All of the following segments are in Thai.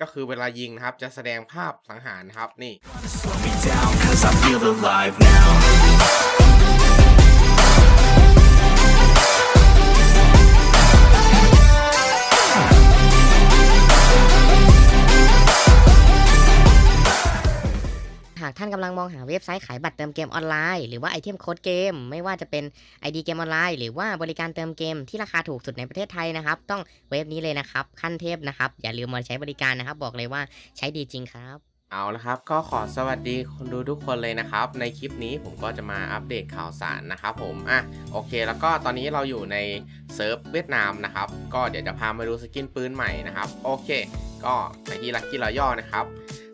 ก็คือเวลายิงนะครับจะแสดงภาพสังหารนะครับนี่ ท่านกำลังมองหาเว็บไซต์ขายบัตรเติมเกมออนไลน์ หรือว่าไอเทมโค้ดเกม ไม่ว่าจะเป็น ID เกมออนไลน์ หรือว่าบริการเติมเกมที่ราคาถูกสุดในประเทศไทยนะครับ ต้องเว็บนี้เลยนะครับ ขั้นเทพนะครับ อย่าลืมมาใช้บริการนะครับ บอกเลยว่าใช้ดีจริงครับเอาละครับ ก็ขอสวัสดีคนดูทุกคนเลยนะครับ ในคลิปนี้ผมก็จะมาอัปเดตข่าวสารนะครับผมอะโอเค แล้วก็ตอนนี้เราอยู่ในเซิร์ฟเวียดนามนะครับ ก็เดี๋ยวจะพามาดูสกินปืนใหม่นะครับ โอเค ก็ไปที่ลักกี้รอย่อนะครับ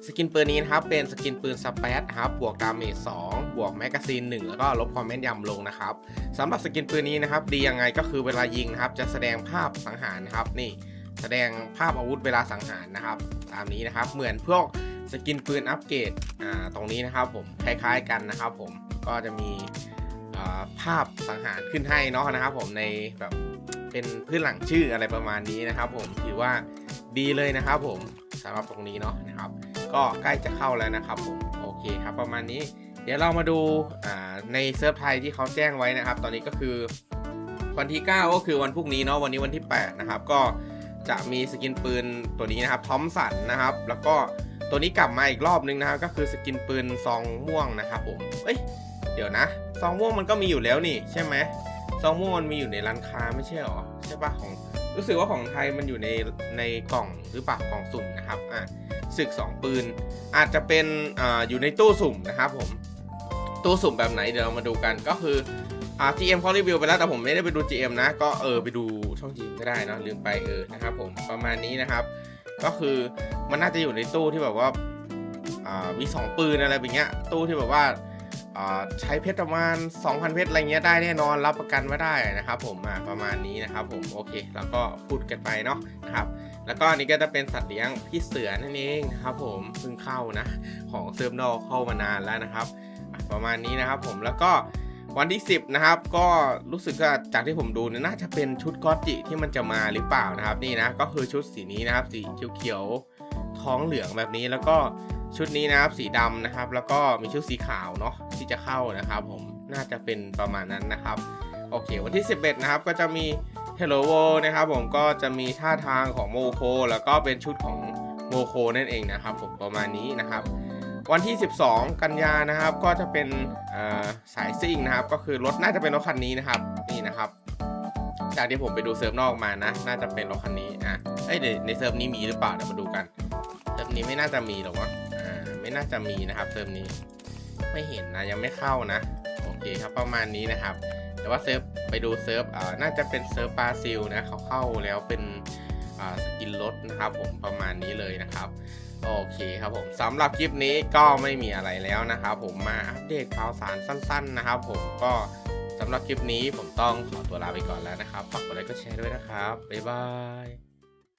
สกินปืนนี้นะครับเป็นสกินปืนสเปซครับบวกดาเมจ2บวกแมกกาซีน1แล้วก็ลบความแม่นยำลงนะครับสำหรับสกินปืนนี้นะครับดียังไงก็คือเวลายิงนะครับจะแสดงภาพสังหารนะครับนี่แสดงภาพอาวุธเวลาสังหารนะครับ ตามนี้นะครับเหมือนพวกสกินปืนอัปเกรดอ่าตรงนี้นะครับผมคล้ายๆกันนะครับ ผมก็จะมีอ่าภาพสังหารขึ้นให้เนาะนะครับ ผมในแบบเป็นพื้นหลังชื่ออะไรประมาณนี้นะครับ ผมถือว่าดีเลยนะครับ ผมสำหรับตรงนี้เนาะนะครับ ก็ใกล้จะเข้าแล้วนะครับผมโอเคครับประมาณนี้ เดี๋ยวเรามาดูาในเซิร์ฟไทยที่เขาแจ้งไว้นะครับ ตอนนี้ก็คือวันที่ 9 ก็คือวันพรุ่งนี้เนาะวันนี้วันที่ 8 นะครับ ก็จะมีสกินปืนตัวนี้นะครับทอมสันนะครับ แล้วก็ตัวนี้กลับมาอีกรอบนึงนะครับ ก็คือสกินปืนซองม่วงนะครับผมเอ้ยเดี๋ยวนะซองม่วงมันก็มีอยู่แล้วนี่ใช่ไหมซองม่วงมันมีอยู่ในร้านค้าไม่ใช่หรอใช่ปะของ รู้สึกว่าของไทยมันอยู่ในในกล่องหรือเปล่ากล่องสุ่มนะครับอะศึกสองปืน อาจจะเป็นอาอยู่ในตู้สุ่มนะครับผมตู้สุ่มแบบไหนเดี๋ยวเรามาดูกันก็คืออ่า GM เขารีวิวไปแล้วแต่ผมไม่ได้ไปดู GM นะ ก็เออไปดูช่อง GM ก็ได้นะลืมไปเออนะครับผมประมาณนี้นะครับ ก็คือมันน่าจะอยู่ในตู้ที่แบบว่าอ่ามี 2 ปืนอะไรแบบเงี้ยตู้ที่แบบว่า ใช้เพชรประมาณ 2,000 เพชรอะไรเงี้ยได้แน่นอนรับประกันว่าได้นะครับ ผมอ่าประมาณนี้นะครับ ผมโอเคแล้วก็พูดกันไปเนาะนะครับ แล้วก็อันนี้ก็จะเป็นสัตว์เลี้ยงพี่เสือนั่นเองนะครับ ผมเพิ่งเข้านะ ของเซิร์ฟนอกเข้ามานานแล้วนะครับ ประมาณนี้นะครับ ผมแล้วก็วันที่ 10 นะครับ ก็รู้สึกว่าจากที่ผมดูเนี่ยน่าจะเป็นชุดกอจิที่มันจะมาหรือเปล่านะครับ นี่นะก็คือชุดสีนี้นะครับ สีเขียวๆท้องเหลืองแบบนี้แล้วก็ ชุดนี้นะครับสีดำนะครับ แล้วก็มีชุดสีขาวเนาะที่จะเข้านะครับ ผมน่าจะเป็นประมาณนั้นนะครับโอเค วันที่ 11 นะครับ ก็จะมี Hello World นะครับ ผมก็จะมีท่าทางของโมโค แล้วก็เป็นชุดของโมโคนั่นเองนะครับ ผมประมาณนี้นะครับ วันที่ 12 กันยานะครับ ก็จะเป็นสายซิ่งนะครับ ก็คือรถน่าจะเป็นรถคันนี้นะครับนี่นะครับ จากที่ผมไปดูเซิร์ฟนอกมานะ น่าจะเป็นรถคันนี้อะเอ้ยเดี๋ยวในเซิร์ฟนี้มีหรือเปล่าเดี๋ยวมาดูกันเซิร์ฟนี้ไม่น่าจะมีหรอกวะอ่า น่าจะมีนะครับ เซิร์ฟนี้ไม่เห็นนะยังไม่เข้านะ โอเคครับประมาณนี้นะครับ แต่ว่าเซิร์ฟไปดูเซิร์ฟอ่าน่าจะเป็นเซิร์ฟบราซิลนะเขาเข้าแล้วเป็นอ่าสกินรถนะครับ ผมประมาณนี้เลยนะครับโอเคครับผมสำหรับคลิปนี้ก็ไม่มีอะไรแล้วนะครับ ผมมาอัปเดตข่าวสารสั้น ๆ นะครับ ผมก็สำหรับคลิปนี้ผมต้องขอตัวลาไปก่อนแล้วนะครับฝากกดไลค์กดแชร์ด้วยนะครับบ๊ายบาย